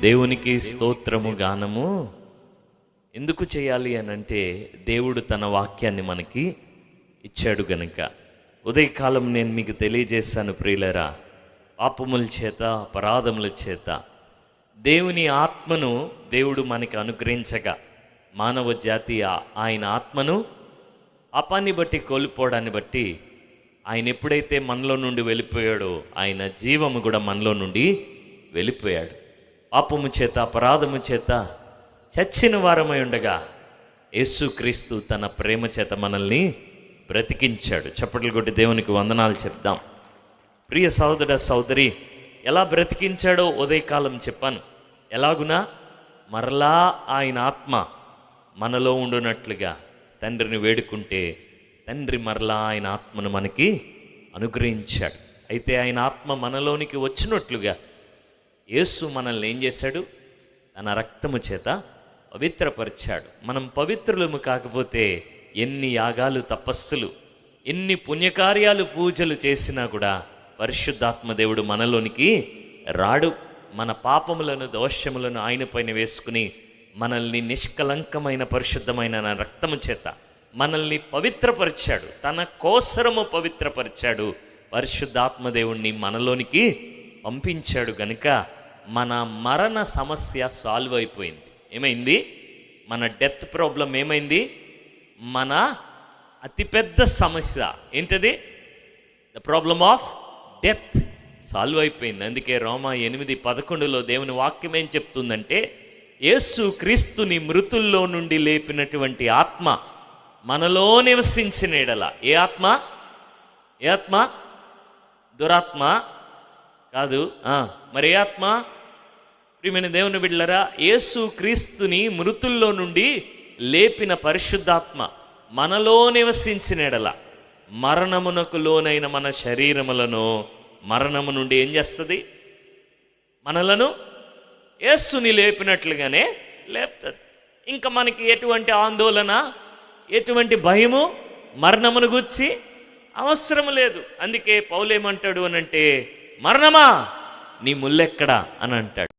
దేవునికి స్తోత్రము గానము ఎందుకు చేయాలి అని అంటే దేవుడు తన వాక్యాన్ని మనకి ఇచ్చాడు గనుక. ఉదయకాలం నేను మీకు తెలియజేశాను ప్రియులరా పాపముల చేత అపరాధముల చేత. దేవుని ఆత్మను దేవుడు మనకి అనుగ్రహించగా మానవ జాతి ఆయన ఆత్మను పాపాన్ని బట్టి కోల్పోవడాన్ని బట్టి ఆయన ఎప్పుడైతే మనలో నుండి వెళ్ళిపోయాడో ఆయన జీవము కూడా మనలో నుండి వెళ్ళిపోయాడు. పాపము చేత అపరాధము చేత చచ్చిన వారమై ఉండగా యేసుక్రీస్తు తన ప్రేమ చేత మనల్ని బ్రతికించాడు. చప్పట్లు కొట్టి దేవునికి వందనాలు చెప్దాం. ప్రియ సహోదర సహోదరి ఎలా బ్రతికించాడో ఉదయకాలం చెప్పాను. ఎలాగునా? మరలా ఆయన ఆత్మ మనలో ఉండునట్లుగా తండ్రిని వేడుకుంటే తండ్రి మరలా ఆయన ఆత్మను మనకి అనుగ్రహించాడు. అయితే ఆయన ఆత్మ మనలోనికి వచ్చినట్లుగా యేసు మనల్ని ఏం చేశాడు? తన రక్తము చేత పవిత్రపరిచాడు. మనం పవిత్రులము కాకపోతే ఎన్ని యాగాలు తపస్సులు ఎన్ని పుణ్యకార్యాలు పూజలు చేసినా కూడా పరిశుద్ధాత్మ దేవుడు మనలోనికి రాడు. మన పాపములను దోషములను ఆయన పైన వేసుకుని మనల్ని నిష్కలంకమైన పరిశుద్ధమైన నా రక్తము చేత మనల్ని పవిత్రపరిచాడు. తన కోసరము పవిత్రపరిచాడు. పరిశుద్ధాత్మ దేవుణ్ణి మనలోనికి పంపించాడు గనుక మన మరణ సమస్య సాల్వ్ అయిపోయింది. ఏమైంది? మన డెత్ ప్రాబ్లం ఏమైంది? మన అతిపెద్ద సమస్య ఏంటది? The problem of death solve అయిపోయింది. అందుకే రోమా ఎనిమిది పదకొండులో దేవుని వాక్యం ఏం చెప్తుందంటే యేసు క్రీస్తుని మృతుల్లో నుండి లేపినటువంటి ఆత్మ మనలో నివసించిన ఎడల. ఏ ఆత్మ? ఏ ఆత్మ? దురాత్మ? కాదు. మరి ఏ ఆత్మ? ప్రియమైన దేవుని బిడ్డలరా యేసు క్రీస్తుని మృతుల్లో నుండి లేపిన పరిశుద్ధాత్మ మనలో నివసించిన ఎడల మరణమునకు లోనైన మన శరీరములను మరణము నుండి ఏం చేస్తుంది? మనలను యేసుని లేపినట్లుగానే లేపుతుంది. ఇంకా మనకి ఎటువంటి ఆందోళన ఎటువంటి భయము మరణమును గుచ్చి అవసరం లేదు. అందుకే పౌలేమంటాడు అనంటే మరణమా? నీ ముల్లెక్కడా? అని అంటాడు.